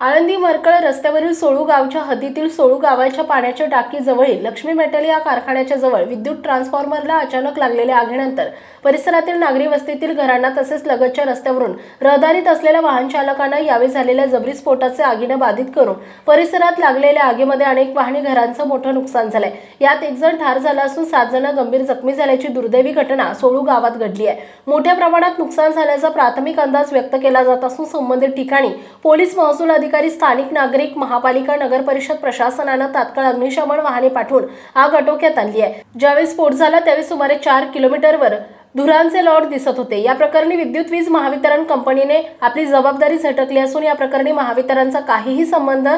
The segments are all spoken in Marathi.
आळंदी मरकळ रस्त्यावरील सोळू गावच्या हद्दीतील सोळू गावाच्या पाण्याच्या टाकीजवळील लक्ष्मी मेटल या कारखान्याच्या जवळ विद्युत ट्रान्सफॉर्मरला अचानक लागलेल्या आगीनंतर परिसरातील नागरी वस्तीतील घरांना तसेच लगतच्या रस्त्यावरून रहदारीत असलेल्या वाहन चालकांना यावेळी झालेल्या जबरी स्फोटाचे आगीनं बाधित करून परिसरात लागलेल्या आगीमध्ये अनेक वाहने घरांचं मोठं नुकसान झालंय. यात एक जण ठार झाला असून सात जण गंभीर जखमी झाल्याची दुर्दैवी घटना सोळू गावात घडली आहे. मोठ्या प्रमाणात नुकसान झाल्याचा प्राथमिक अंदाज व्यक्त केला जात असून संबंधित ठिकाणी पोलीस महसूल अधिकारी स्थानिक नागरिक महापालिका नगर परिषद प्रशासनानं तात्काळ अग्निशमन वाहने पाठवून आग आटोक्यात आणली आहे. ज्यावेळी स्फोट झाला त्यावेळी सुमारे चार किलोमीटरवर धुरांचे लॉट दिसत होते. या प्रकरणी विद्युत वीज महावितरण कंपनीने आपली जबाबदारी झटकली असून या प्रकरणी महावितरणचा काहीही संबंध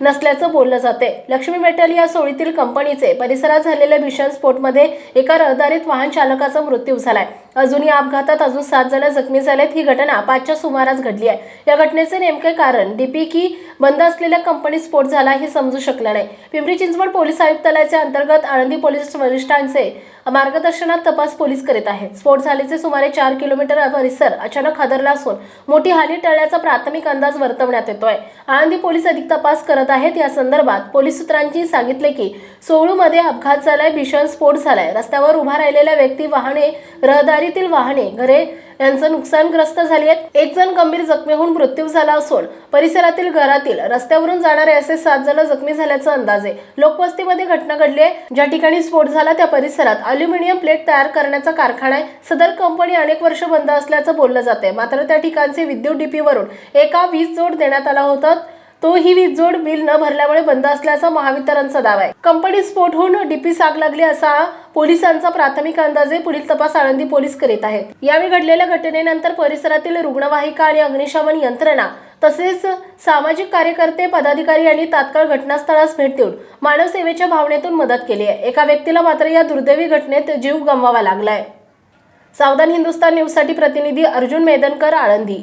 नसल्याचं बोललं जाते लक्ष्मी मेटल या सोळीतील कंपनीचे परिसरात झालेल्या भीषण स्फोटमध्ये एका रहदारीत वाहन चालकाचा मृत्यू झालाय. अजून या अपघातात अजून सात जण जखमी झालेत. ही घटना पाचच्या सुमारास घडली आहे. या घटनेचे नेमके कारण डीपी की बंद असलेल्या कंपनीत स्फोट झाला हे समजू शकलं नाही. पिंपरी चिंचवड पोलीस आयुक्तालयाच्या अंतर्गत आळंदी पोलीस वरिष्ठांचे मार्गदर्शनात तपास पोलीस करीत आहेत स्फोट झाल्याचे सुमारे चार किलोमीटर परिसर अचानक हादरला असून मोठी हानी टळल्याचा प्राथमिक अंदाज वर्तवण्यात येतोय. आळंदी पोलीस अधिक तपास करत आहेत. या संदर्भात पोलीस सूत्रांची सांगितले की सोळूमध्ये अपघात झालाय भीषण स्फोट झालाय. रस्त्यावर उभा राहिलेल्या व्यक्ती वाहने रहदारीतील वाहने घरे यांचं नुकसानग्रस्त झाली आहेत. एक जण गंभीर जखमी होऊन मृत्यू झाला असून परिसरातील घरातील रस्त्यावरून जाणारे असे सात जण जखमी झाल्याचा अंदाज आहे. लोकवस्तीमध्ये घटना घडली आहे. ज्या ठिकाणी स्फोट झाला त्या परिसरात अल्युमिनियम प्लेट तयार करण्याचा कारखाना आहे. सदर कंपनी अनेक वर्ष बंद असल्याचं बोललं जाते मात्र त्या ठिकाणचे विद्युत डीपी वरून एका वीज जोड देण्यात आला होता. तो ही वीज जोड बिल न भरल्यामुळे बंद असल्याचा महावितरणचा दावा आहे. कंपनी स्फोट होऊन डीपी आग लागली असा पोलिसांचा प्राथमिक अंदाजे पुढील तपास आळंदी पोलीस करीत आहेत. यावेळी घडलेल्या घटनेनंतर परिसरातील रुग्णवाहिका आणि अग्निशमन यंत्रणा तसेच सामाजिक कार्यकर्ते पदाधिकारी यांनी तात्काळ घटनास्थळास भेट देऊन मानवसेवेच्या भावनेतून मदत केली आहे. एका व्यक्तीला मात्र या दुर्दैवी घटनेत जीव गमवावा लागलाय. सावधान हिंदुस्तान न्यूजसाठी प्रतिनिधी अर्जुन मेदनकर आळंदी.